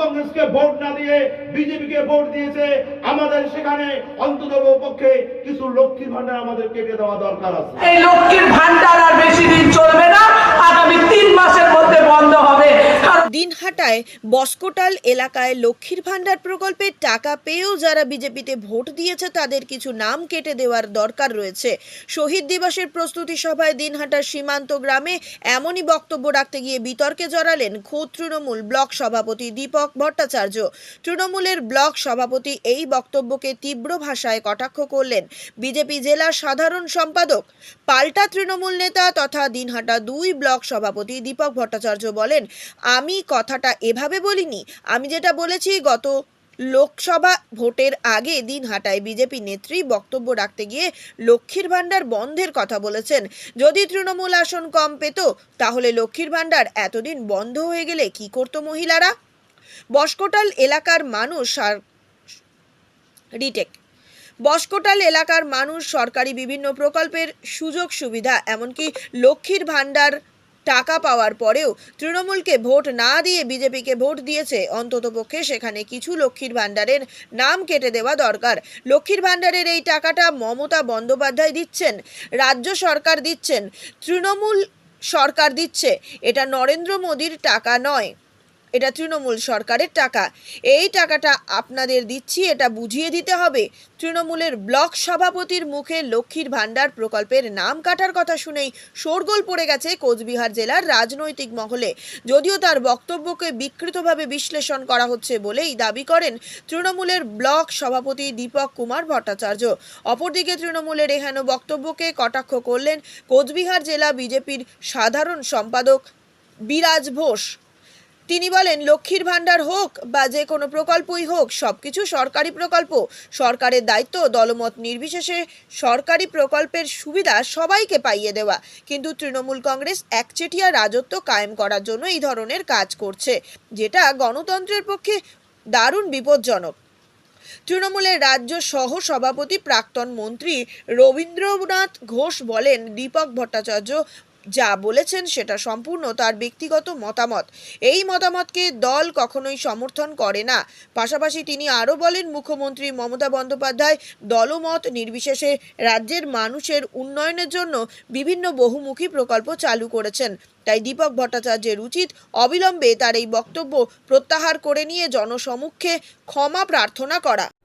কংগ্রেসকে ভোট না দিয়ে বিজেপিকে ভোট দিয়েছে, আমাদের সেখানে অন্তত পক্ষে কিছু লক্ষ্মীর ভান্ডার আমাদের কেটে দেওয়া দরকার আছে। এই লক্ষ্মীর ভান্ডার আর বেশি দিন চলবে না। আগামী তিন মাসের মধ্যে বন্ধ হবে। দিনহাটায় বস্কোটাল এলাকায় লক্ষ্মীর ভাণ্ডার প্রকল্পের টাকা পেয়েও যারা বিজেপিতে ভোট দিয়েছে, তাদের কিছু নাম কেটে দেওয়ার দরকার রয়েছে। শহীদ দিবসের প্রস্তুতি সভায় দিনহাটার সীমান্ত গ্রামে এমনই বক্তব্য রাখতে গিয়ে বিতর্কে জড়ালেন খোদ তৃণমূল ব্লক সভাপতি দীপক ভট্টাচার্য। তৃণমূলের ব্লক সভাপতি এই বক্তব্যকে তীব্র ভাষায় কটাক্ষ করলেন বিজেপি জেলা সাধারণ সম্পাদক। পাল্টা তৃণমূল নেতা তথা দিনহাটা দুই ব্লক সভাপতি দীপক ভট্টাচার্য বলেন আমি কথাটা এভাবে বলিনি। আমি যেটা বলেছি, গত লোকসভা ভোটের আগে দিনহাটায় বিজেপি নেত্রী বক্তব্য রাখতে গিয়ে লক্ষ্মীর ভাণ্ডার বন্ধের কথা বলেছেন। যদি তৃণমূল আসন কম পেত, তাহলে লক্ষ্মীর ভাণ্ডার এতদিন বন্ধ হয়ে গেলে কি করতো মহিলারা? বসকোটাল এলাকার মানুষ আর রিটেক। বসকোটাল এলাকার মানুষ সরকারি বিভিন্ন প্রকল্পের সুযোগ সুবিধা এমনকি লক্ষ্মীর ভাণ্ডার টাকা পাওয়ার পরেও তৃণমূলকে ভোট না দিয়ে বিজেপিকে ভোট দিয়েছে। অন্ততপক্ষে সেখানে কিছু লক্ষ্মীর ভাণ্ডারের নাম কেটে দেওয়া দরকার। লক্ষ্মীর ভাণ্ডারের এই টাকাটা মমতা বন্দ্যোপাধ্যায় দিচ্ছেন, রাজ্য সরকার দিচ্ছেন, তৃণমূল সরকার দিচ্ছে। এটা নরেন্দ্র মোদীর টাকা নয়। এটা তৃণমূল সরকারের টাকা। এই টাকাটা আপনাদের দিচ্ছি, এটা বুঝিয়ে দিতে হবে। তৃণমূলের ব্লক সভাপতির মুখে লক্ষ্মীর ভাণ্ডার প্রকল্পের নাম কাটার কথা শুনেই শোরগোল পড়ে গেছে কোচবিহার জেলার রাজনৈতিক মহলে। যদিও তার বক্তব্যকে বিকৃতভাবে বিশ্লেষণ করা হচ্ছে বলেই দাবি করেন তৃণমূলের ব্লক সভাপতি দীপক কুমার ভট্টাচার্য। অপরদিকে তৃণমূলের এহেন বক্তব্যকে কটাক্ষ করলেন কোচবিহার জেলা বিজেপির সাধারণ সম্পাদক বিরাজ ঘোষ। তিনি বলেন, লক্ষ্মীর ভাণ্ডার হোক বা যে কোনো প্রকল্পই হোক, সবকিছু সরকারি প্রকল্প। সরকারের দায়িত্ব, দলমত নির্বিশেষে সরকারি প্রকল্পের সুবিধা সবাইকে পাইয়ে দেওয়া। কিন্তু তৃণমূল কংগ্রেস একচেটিয়া রাজত্ব কায়েম করার জন্য এই ধরনের কাজ করছে, যেটা গণতন্ত্রের পক্ষে দারুণ বিপজ্জনক। তৃণমূলের রাজ্য সহ সভাপতি প্রাক্তন মন্ত্রী রবীন্দ্রনাথ ঘোষ বলেন, দীপক ভট্টাচার্য যা বলেছেন সেটা সম্পূর্ণ তার ব্যক্তিগত মতামত। এই মতামতকে দল কখনোই সমর্থন করে না। পাশাপাশি তিনি আরও বলেন, মুখ্যমন্ত্রী মমতা বন্দ্যোপাধ্যায় দলমত নির্বিশেষে রাজ্যের মানুষের উন্নয়নের জন্য বিভিন্ন বহুমুখী প্রকল্প চালু করেছেন। তাই দীপক ভট্টাচার্যের উচিত অবিলম্বে তার এই বক্তব্য প্রত্যাহার করে নিয়ে জনসমক্ষে ক্ষমা প্রার্থনা করা।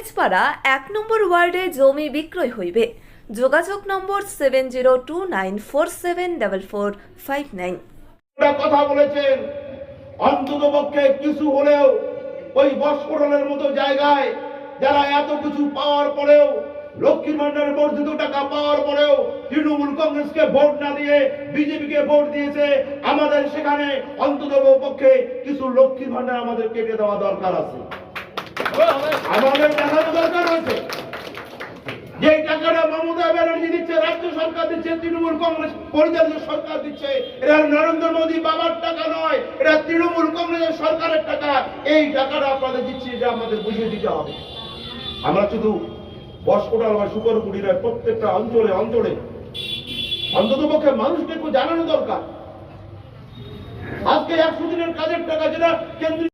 দিনহাটার কলেজ পাড়া এক নম্বর ওয়ার্ডে জমি বিক্রয় হইবে। যোগাযোগ number seven zero two nine four seven double four five nine. কথা বলেছেন, অন্তত পক্ষে কিছু হলেও ওই বস্ফোরণের মতো জায়গায় যারা এত কিছু পাওয়ার পরেও লক্ষ্মীর ভান্ডারের বর্ধিত টাকা পাওয়ার পরেও তৃণমূল কংগ্রেসকে ভোট না দিয়ে বিজেপিকে ভোট দিয়েছে, আমাদের সেখানে অন্তত পক্ষে কিছু লক্ষ্মীর ভান্ডার আমাদের কেটে দেওয়া দরকার আছে। আমাদের দরকার আছে যে টাকাটা মমতা ব্যানার্জি দিচ্ছে, রাজ্য সরকার দিচ্ছে, তৃণমূল কংগ্রেস পরিচালিত সরকার দিচ্ছে নরেন্দ্র মোদী বাবার টাকা নয় তৃণমূল কংগ্রেসের সরকারের টাকা। এই টাকাটা আপনাদের আমাদের বুঝিয়ে দিতে হবে। আমরা শুধু বা নয় প্রত্যেকটা অঞ্চলে অঞ্চলে, অন্তত পক্ষে মানুষকে একটু জানানো দরকার। আজকে একশো দিনের কাজের টাকা যেটা কেন্দ্রীয়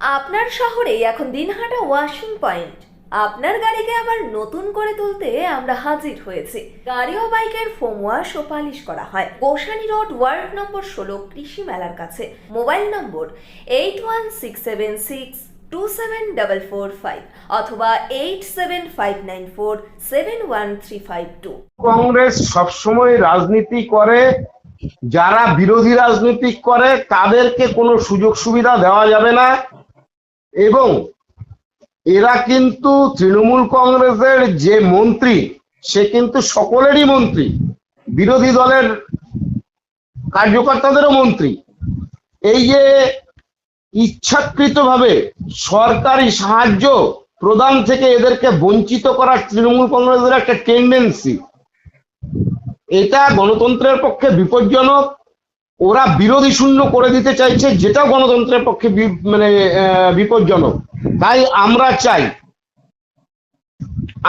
আপনার শহরে এখন দিনহাটা ওয়াশিং পয়েন্ট। আপনার গাড়িকে আবার নতুন করে তুলতে আমরা হাজির হয়েছি। গাড়ি ও বাইকের ফোম ওয়াশ ও পালিশ করা হয়। গোসানি রোড, ওয়ার্ড নম্বর ষোলো, কৃষি মেলার কাছে। Mobile number eight one six seven six two seven double four five অথবা eight seven five nine four seven one three five two Congress সবসময় রাজনীতি করে। যারা বিরোধী রাজনীতি করে, তাদেরকে কোনো সুযোগ সুবিধা দেওয়া যাবে না। এবং এরা কিন্তু তৃণমূল কংগ্রেসের যে মন্ত্রী, সে কিন্তু সকলেরই মন্ত্রী। বিরোধী দলের কার্যকর্তাদেরও মন্ত্রী। এই যে ইচ্ছাকৃতভাবে সরকারি সাহায্য প্রদান থেকে এদেরকে বঞ্চিত করার তৃণমূল কংগ্রেসের একটা টেন্ডেন্সি এটা গণতন্ত্রের পক্ষে বিপজ্জনক। ওরা বিরোধী শূন্য করে দিতে চাইছে, যেটা গণতন্ত্রের পক্ষে মানে বিপজ্জনক। তাই আমরা চাই,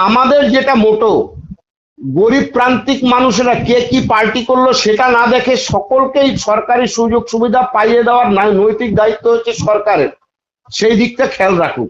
আমাদের যেটা মোটো, গরিব প্রান্তিক মানুষেরা কে কি পার্টি করল সেটা না দেখে সকলকেই সরকারি সুযোগ সুবিধা পাইয়ে দেওয়ার নৈতিক দায়িত্ব হচ্ছে সরকারের। সেই দিকটা খেয়াল রাখুক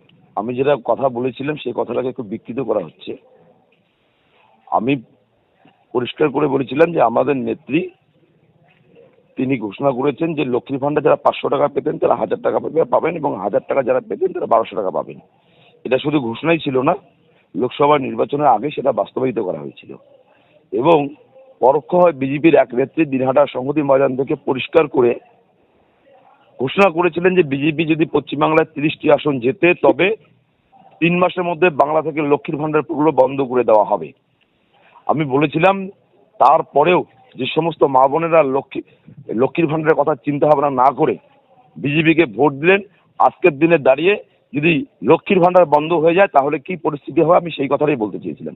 আমি যেটা কথা বলেছিলাম, সেই কথাটাকে একটু বিকৃত করা হচ্ছে। আমি পরিষ্কার করে বলেছিলাম যে আমাদের নেত্রী, তিনি ঘোষণা করেছেন যে লক্ষ্মী ভান্ডার যারা পাঁচশো টাকা পেতেন, তারা হাজার টাকা পাবে- পাবেন এবং হাজার টাকা যারা পেতেন, তারা বারোশো টাকা পাবেন। এটা শুধু ঘোষণাই ছিল না, লোকসভা নির্বাচনের আগে সেটা বাস্তবায়িত করা হয়েছিল। এবং পরোক্ষ হয় বিজেপির এক নেত্রী দিনহাটা সংহতি ময়দান থেকে পরিষ্কার করে ঘোষণা করেছিলেন যে বিজেপি যদি পশ্চিমবাংলায় তিরিশটি আসন জেতে, তবে তিন মাসের মধ্যে বাংলা থেকে লক্ষ্মীর ভান্ডার পুরো বন্ধ করে দেওয়া হবে। আমি বলেছিলাম, তারপরেও যে সমস্ত মা বোনেরা লক্ষ্মী, লক্ষ্মীর ভান্ডারের কথা চিন্তা ভাবনা না করে বিজেপিকে ভোট দিলেন, আজকের দিনে দাঁড়িয়ে যদি লক্ষ্মীর ভান্ডার বন্ধ হয়ে যায়, তাহলে কি পরিস্থিতি হবে? আমি সেই কথাটাই বলতে চেয়েছিলাম।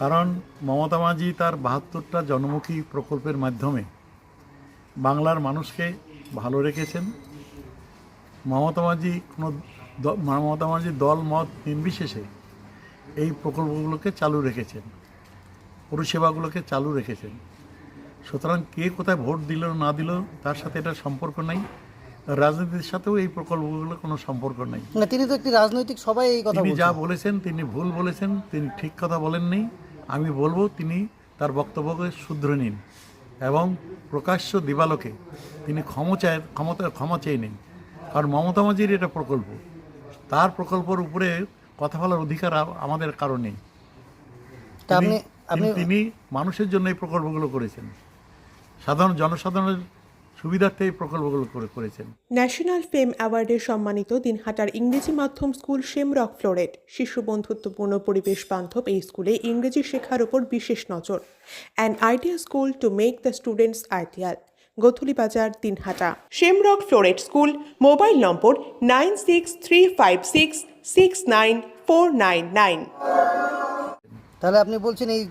কারণ মমতা মাঝি তার বাহাত্তরটা জনমুখী প্রকল্পের মাধ্যমে বাংলার মানুষকে ভালো রেখেছেন। মমতা মাঝি কোনো মমতা মাঝি দল মত নির্বিশেষে এই প্রকল্পগুলোকে চালু রেখেছেন পরিষেবাগুলোকে চালু রেখেছেন। সুতরাং কে কোথায় ভোট দিল না দিল তার সাথে এটা সম্পর্ক নেই। রাজনীতির সাথেও এই প্রকল্পগুলো কোনো সম্পর্ক নেই। না তিনি তো একটি রাজনৈতিক সবাই এই কথা তিনি যা বলেছেন তিনি ভুল বলেছেন তিনি ঠিক কথা বলেননি। আমি বলব তিনি তার বক্তব্যকে শুধরে নিন এবং প্রকাশ্য দিবালোকে তিনি ক্ষমা চায় ক্ষমতা ক্ষমা চেয়ে নিন। কারণ মমতা মাঝির এটা প্রকল্প। তার প্রকল্পের উপরে কথা বলার অধিকার আমাদের কারও নেই। তা আপনি তিনি- আপনি তিনি মানুষের জন্য এই প্রকল্পগুলো করেছেন। সাধারণ জনসাধারণের সুবিধার্থে এই প্রকল্পগুলো করে করেছেন। ন্যাশনাল ফেম অ্যাওয়ার্ডে সম্মানিত দিনহাটার ইংরেজি মাধ্যম স্কুল শেমরক ফ্লোরেট শিশু বন্ধুত্বপূর্ণ পরিবেশ বান্ধব এই স্কুলে ইংরেজি শেখার উপর বিশেষ নজর। An idea school to make the students ideal Godhuli Bazar Dinhata. Shamrock Floret school mobile number nine six three five six six nine four nine nine. তাহলে আপনি বলছেন এই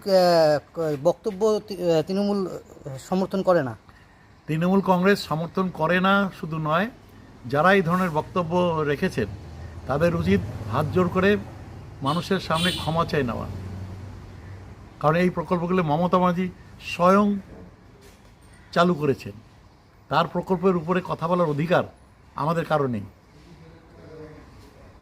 বক্তব্য তৃণমূল সমর্থন করে না। তৃণমূল কংগ্রেস সমর্থন করে না, শুধু নয়, যারা এই ধরনের বক্তব্য রেখেছেন, তাদের উচিত হাত জোর করে মানুষের সামনে ক্ষমা চাই নেওয়া। কারণ এই প্রকল্পগুলো মমতা মাঝি স্বয়ং চালু করেছেন। তার প্রকল্পের উপরে কথা বলার অধিকার আমাদের কারণেই